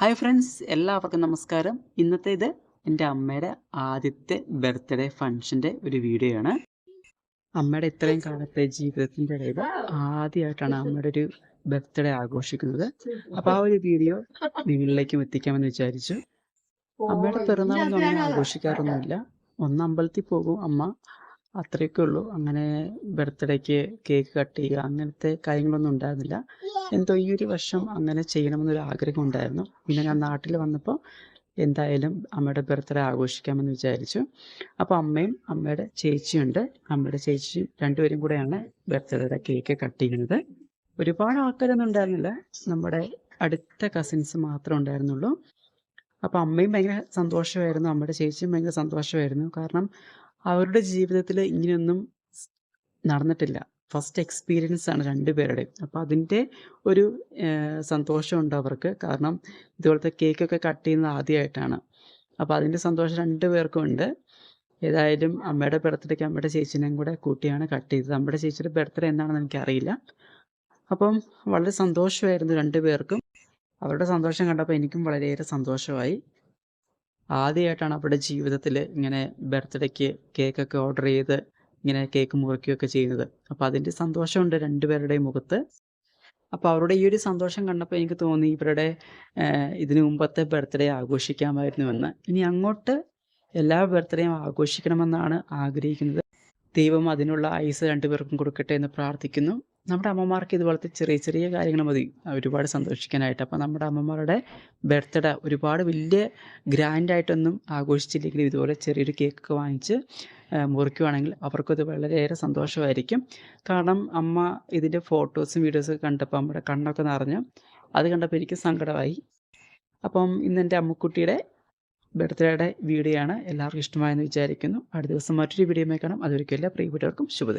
Hi friends എല്ലാവർക്കും നമസ്കാരം. ഇന്നത്തെ ഇത് എന്റെ അമ്മയുടെ ആദ്യത്തെ ബർത്ത്ഡേ ഫംഗ്ഷന്റെ ഒരു വീഡിയോ ആണ് അമ്മയുടെ ഇത്രയും കാലത്തെ ജീവിതത്തിന്റെ ഇടയിൽ ആദ്യമായിട്ടാണ് അമ്മയുടെ ഒരു ബർത്ത്ഡേ ആഘോഷിക്കുന്നത്. അപ്പോൾ ആ ഒരു വീഡിയോ നിങ്ങളിലേക്കും എത്തിക്കാമെന്ന് വിചാരിച്ചു. അമ്മയുടെ പിറന്നാളൊന്നും അങ്ങനെ ആഘോഷിക്കാറൊന്നുമില്ല. ഒന്ന് അമ്പലത്തിൽ പോകും അമ്മ അത്രയൊക്കെ ഉള്ളൂ അങ്ങനെ ബർത്ത്ഡേക്ക് കേക്ക് കട്ട് ചെയ്യുക അങ്ങനത്തെ കാര്യങ്ങളൊന്നും ഉണ്ടായിരുന്നില്ല. എന്തോ ഈ ഒരു വർഷം അങ്ങനെ ചെയ്യണമെന്നൊരു ആഗ്രഹം ഉണ്ടായിരുന്നു. പിന്നെ ഞാൻ നാട്ടിൽ വന്നപ്പോൾ എന്തായാലും അമ്മയുടെ ബർത്ത്ഡേ ആഘോഷിക്കാമെന്ന് വിചാരിച്ചു. അപ്പോൾ അമ്മയും അമ്മയുടെ ചേച്ചിയുണ്ട്. അമ്മയുടെ ചേച്ചി രണ്ടുപേരും കൂടെയാണ് ബർത്ത്ഡേയുടെ കേക്ക് കട്ട് ചെയ്യുന്നത്. ഒരുപാട് ആൾക്കാരൊന്നും ഉണ്ടായിരുന്നില്ല. നമ്മുടെ അടുത്ത കസിൻസ് മാത്രമേ ഉണ്ടായിരുന്നുള്ളൂ. അപ്പോൾ അമ്മയും ഭയങ്കര സന്തോഷമായിരുന്നു. അമ്മയുടെ ചേച്ചിയും ഭയങ്കര സന്തോഷമായിരുന്നു. കാരണം അവരുടെ ജീവിതത്തിൽ ഇങ്ങനെയൊന്നും നടന്നിട്ടില്ല. ഫസ്റ്റ് എക്സ്പീരിയൻസ് ആണ് രണ്ടുപേരുടെയും. അപ്പോൾ അതിന്റെ ഒരു സന്തോഷമുണ്ട് അവർക്ക്. കാരണം ഇതുപോലത്തെ കേക്കൊക്കെ കട്ട് ചെയ്യുന്നത് ആദ്യമായിട്ടാണ്. അപ്പോൾ അതിന്റെ സന്തോഷം രണ്ടു പേർക്കും ഉണ്ട്. ഏതായാലും അമ്മയുടെ ബർത്ത്ഡേക്ക് അമ്മയുടെ ചേച്ചിനെയും കൂടെ കൂട്ടിയാണ് കട്ട് ചെയ്തത്. അമ്മയുടെ ചേച്ചിയുടെ ബർത്ത്ഡേ എന്താണെന്ന് എനിക്കറിയില്ല. അപ്പം വളരെ സന്തോഷമായിരുന്നു രണ്ടു പേർക്കും അവരുടെ സന്തോഷം കണ്ടപ്പോൾ എനിക്കും വളരെയേറെ സന്തോഷമായി. ആദ്യമായിട്ടാണ് അവരുടെ ജീവിതത്തിൽ ഇങ്ങനെ ബർത്ത്ഡേക്ക് കേക്കൊക്കെ ഓർഡർ ചെയ്ത് ഇങ്ങനെ കേക്ക് മുറിക്കുകയൊക്കെ ചെയ്യുന്നത് അപ്പോൾ അതിന്റെ സന്തോഷമുണ്ട് രണ്ടുപേരുടെയും മുഖത്ത്. അപ്പോൾ അവരുടെ ഈ ഒരു സന്തോഷം കണ്ടപ്പോൾ എനിക്ക് തോന്നി ഇവരുടെ ഇതിനു മുമ്പത്തെ ബർത്ത്ഡേ ആഘോഷിക്കാമായിരുന്നുവെന്ന്. ഇനി അങ്ങോട്ട് എല്ലാ ബർത്ത്ഡേയും ആഘോഷിക്കണമെന്നാണ് ആഗ്രഹിക്കുന്നത്. ദൈവം അതിനുള്ള ഐസ് രണ്ടുപേർക്കും കൊടുക്കട്ടെ എന്ന് പ്രാർത്ഥിക്കുന്നു. നമ്മുടെ അമ്മമാർക്ക് ഇതുപോലത്തെ ചെറിയ ചെറിയ കാര്യങ്ങൾ മതി. ഒരുപാട് സന്തോഷിക്കാനായിട്ട്. അപ്പോൾ നമ്മുടെ അമ്മമാരുടെ ബർത്ത്ഡേ ഒരുപാട് വലിയ ഗ്രാൻഡായിട്ടൊന്നും ആഘോഷിച്ചില്ലെങ്കിലും ഇതുപോലെ ചെറിയൊരു കേക്ക് വാങ്ങിച്ച് മുറിക്കുവാണെങ്കിൽ അവർക്കത് വളരെയേറെ സന്തോഷമായിരിക്കും. കാരണം അമ്മ ഇതിന്റെ ഫോട്ടോസും വീഡിയോസൊക്കെ കണ്ടപ്പോൾ നമ്മുടെ കണ്ണൊക്കെ നിറഞ്ഞു. അത് കണ്ടപ്പോൾ എനിക്ക് സങ്കടമായി. അപ്പം ഇന്ന് എന്റെ അമ്മക്കുട്ടിയുടെ ബർത്ത്ഡേയുടെ വീഡിയോ ആണ്. എല്ലാവർക്കും ഇഷ്ടമായെന്ന് വിചാരിക്കുന്നു. അടുത്ത ദിവസം മറ്റൊരു വീഡിയോ കാണാം. അതൊരിക്കലും എല്ലാ പ്രിയപ്പെട്ടവർക്കും ശുഭദിനം.